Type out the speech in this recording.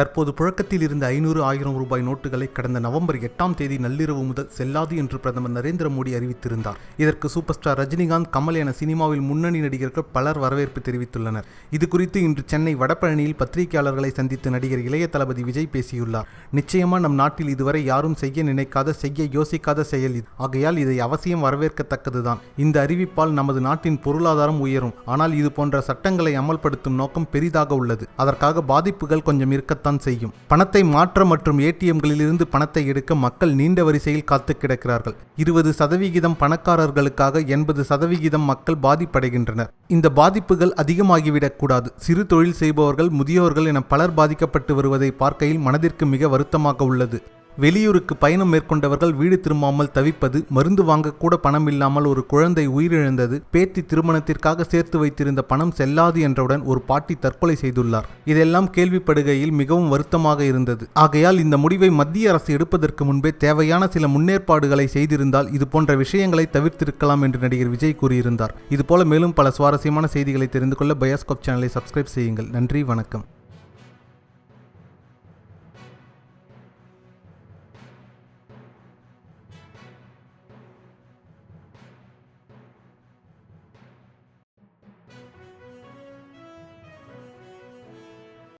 தற்போது புழக்கத்தில் இருந்த ஐநூறு ஆயிரம் ரூபாய் நோட்டுகளை கடந்த நவம்பர் எட்டாம் தேதி நள்ளிரவு முதல் செல்லாது என்று பிரதமர் நரேந்திர மோடி அறிவித்திருந்தார். இதற்கு சூப்பர் ஸ்டார் ரஜினிகாந்த் கமல் என சினிமாவில் முன்னணி நடிகர்கள் பலர் வரவேற்பு தெரிவித்துள்ளனர். இது குறித்து இன்று சென்னை வடபழனியில் பத்திரிகையாளர்களை சந்தித்து நடிகர் இளைய தளபதி விஜய் பேசியுள்ளார். நிச்சயமா நம் நாட்டில் இதுவரை யாரும் செய்ய நினைக்காத செய்ய யோசிக்காத செயல் இது. ஆகையால் இதை அவசியம் வரவேற்கத்தக்கதுதான். இந்த அறிவிப்பால் நமது நாட்டின் பொருளாதாரம் உயரும். ஆனால் இது போன்ற சட்டங்களை அமல்படுத்தும் நோக்கம் பெரிதாக உள்ளது. அதற்காக பாதிப்புகள் கொஞ்சம் இருக்கத்தான் செய்யும். பணத்தை மாற்ற மற்றும் ஏடிஎம்களிலிருந்து பணத்தை எடுக்க மக்கள் நீண்ட வரிசையில் காத்து கிடக்கிறார்கள். இருபது சதவிகிதம் பணக்காரர்களுக்காக எண்பது சதவிகிதம் மக்கள் பாதிப்படைகின்றனர். இந்த பாதிப்புகள் அதிகமாகிவிடக் கூடாது. சிறு தொழில் செய்பவர்கள் முதியோர்கள் என பலர் பாதிக்கப்பட்டு வருவதை பார்க்கையில் மனதிற்கு மிக வருத்தமாக உள்ளது. வெளியூருக்கு பயணம் மேற்கொண்டவர்கள் வீடு திரும்பாமல் தவிப்பது மருந்து வாங்கக்கூட பணம் இல்லாமல் ஒரு குழந்தை உயிரிழந்தது பேத்தி திருமணத்திற்காக சேர்த்து வைத்திருந்த பணம் செல்லாது என்றவுடன் ஒரு பாட்டி தற்கொலை செய்துள்ளார். இதெல்லாம் கேள்விப்படுகையில் மிகவும் வருத்தமாக இருந்தது. ஆகையால் இந்த முடிவை மத்திய அரசு எடுப்பதற்கு முன்பே தேவையான சில முன்னேற்பாடுகளை செய்திருந்தால் இது போன்ற விஷயங்களை தவிர்த்திருக்கலாம் என்று நடிகர் விஜய் கூறியிருந்தார். இதுபோல மேலும் பல சுவாரஸ்யமான செய்திகளை தெரிந்து கொள்ள பயாஸ்கோப் சேனலை சப்ஸ்கிரைப் செய்யுங்கள். நன்றி வணக்கம்.